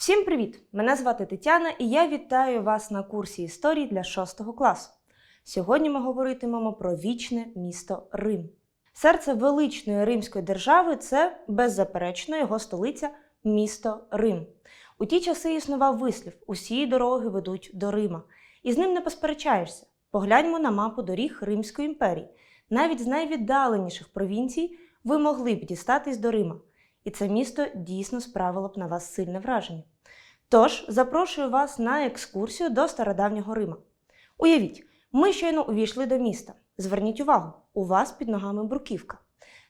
Всім привіт! Мене звати Тетяна і я вітаю вас на курсі історії для 6 класу. Сьогодні ми говоритимемо про вічне місто Рим. Серце величної Римської держави це беззаперечно його столиця місто Рим. У ті часи існував вислів: усі дороги ведуть до Рима, і з ним не посперечаєшся. Погляньмо на мапу доріг Римської імперії. Навіть з найвіддаленіших провінцій ви могли б дістатись до Рима, і це місто дійсно справило б на вас сильне враження. Тож запрошую вас на екскурсію до стародавнього Рима. Уявіть, ми щойно увійшли до міста. Зверніть увагу, у вас під ногами бруківка.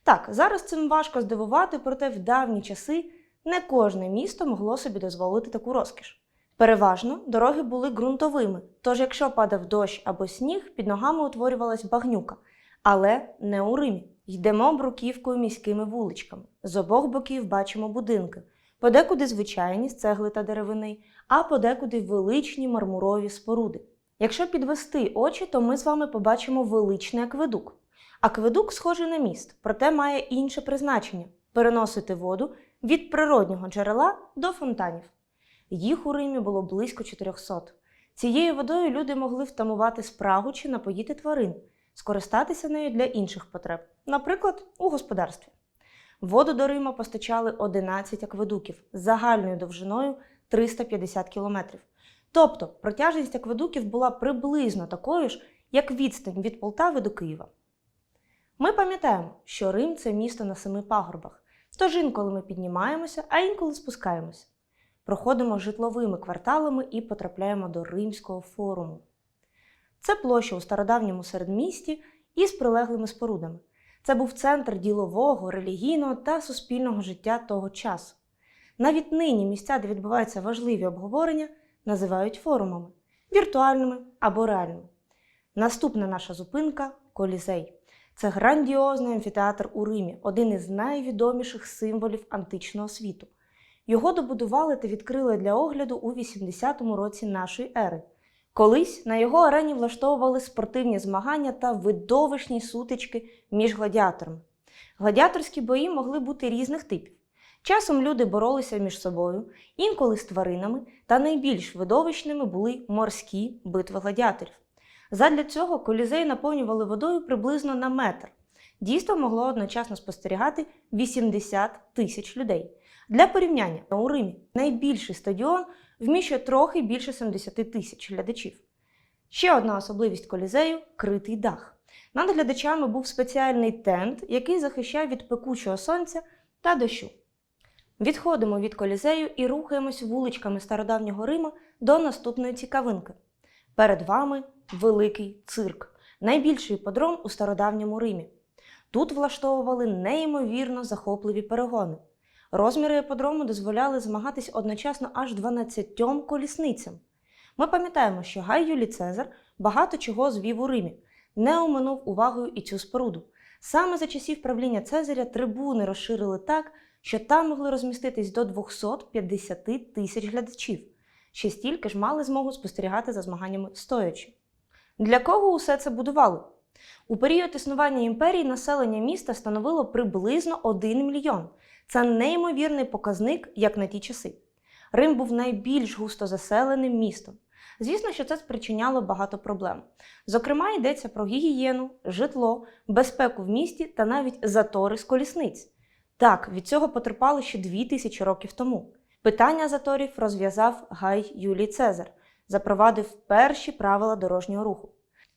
Так, зараз цим важко здивувати, проте в давні часи не кожне місто могло собі дозволити таку розкіш. Переважно дороги були ґрунтовими, тож якщо падав дощ або сніг, під ногами утворювалась багнюка, але не у Римі. Йдемо бруківкою міськими вуличками. З обох боків бачимо будинки, подекуди звичайні з цегли та деревини, а подекуди величні мармурові споруди. Якщо підвести очі, то ми з вами побачимо величний акведук. Акведук схожий на міст, проте має інше призначення переносити воду від природнього джерела до фонтанів. Їх у Римі було близько 400. Цією водою люди могли втамувати спрагу чи напоїти тварин, скористатися нею для інших потреб, наприклад, у господарстві. Воду до Рима постачали 11 акведуків з загальною довжиною 350 кілометрів. Тобто протяжність акведуків була приблизно такою ж, як відстань від Полтави до Києва. Ми пам'ятаємо, що Рим це місто на семи пагорбах, тож інколи ми піднімаємося, а інколи спускаємося. Проходимо житловими кварталами і потрапляємо до Римського форуму. Це площа у стародавньому середмісті із прилеглими спорудами. Це був центр ділового, релігійного та суспільного життя того часу. Навіть нині місця, де відбуваються важливі обговорення, називають форумами віртуальними або реальними. Наступна наша зупинка Колізей. Це грандіозний амфітеатр у Римі, один із найвідоміших символів античного світу. Його добудували та відкрили для огляду у 80-му році нашої ери. Колись на його арені влаштовували спортивні змагання та видовищні сутички між гладіаторами. Гладіаторські бої могли бути різних типів. Часом люди боролися між собою, інколи з тваринами, та найбільш видовищними були морські битви гладіаторів. Задля цього колізей наповнювали водою приблизно на метр. Дійство могло одночасно спостерігати 80 тисяч людей. Для порівняння у Римі найбільший стадіон вміщує трохи більше 70 тисяч глядачів. Ще одна особливість колізею критий дах. Над глядачами був спеціальний тент, який захищав від пекучого сонця та дощу. Відходимо від колізею і рухаємось вуличками стародавнього Рима до наступної цікавинки. Перед вами великий цирк, найбільший подром у стародавньому Римі. Тут влаштовували неймовірно захопливі перегони. Розміри іподрому дозволяли змагатись одночасно аж 12 колісницям. Ми пам'ятаємо, що Гай Юлій Цезар багато чого звів у Римі, не оминув увагою і цю споруду. Саме за часів правління Цезаря трибуни розширили так, що там могли розміститись до 250 тисяч глядачів. Ще стільки ж мали змогу спостерігати за змаганнями стоячи. Для кого усе це будували? У період існування імперії населення міста становило приблизно 1 мільйон. Це неймовірний показник, як на ті часи. Рим був найбільш густо заселеним містом. Звісно, що це спричиняло багато проблем. Зокрема, йдеться про гігієну, житло, безпеку в місті та навіть затори з колісниць. Так, від цього потерпали ще дві тисячі років тому. Питання заторів розв'язав Гай Юлій Цезар, запровадив перші правила дорожнього руху.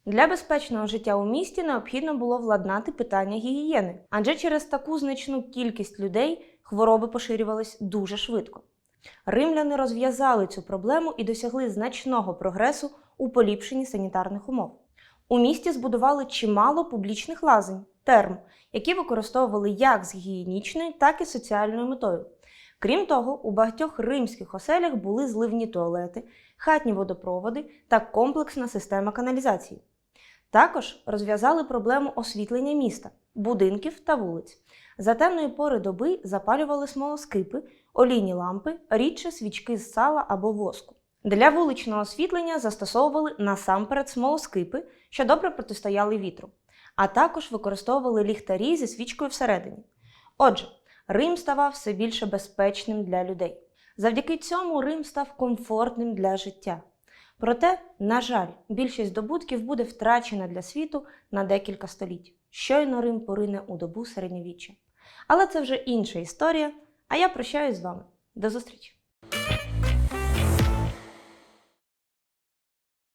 Для безпечного життя у місті необхідно було владнати питання гігієни, адже через таку значну кількість людей хвороби поширювались дуже швидко. Римляни розв'язали цю проблему і досягли значного прогресу у поліпшенні санітарних умов. У місті збудували чимало публічних лазень, терм, які використовували як з гігієнічною, так і соціальною метою. Крім того, у багатьох римських оселях були зливні туалети, хатні водопроводи та комплексна система каналізації. Також розв'язали проблему освітлення міста, будинків та вулиць. За темної пори доби запалювали смолоскипи, олійні лампи, рідше свічки з сала або воску. Для вуличного освітлення застосовували насамперед смолоскипи, що добре протистояли вітру, а також використовували ліхтарі зі свічкою всередині. Отже, Рим ставав все більше безпечним для людей. Завдяки цьому Рим став комфортним для життя. Проте, на жаль, більшість здобутків буде втрачена для світу на декілька століть. Щойно Рим порине у добу середньовіччя. Але це вже інша історія, а я прощаюсь з вами. До зустрічі!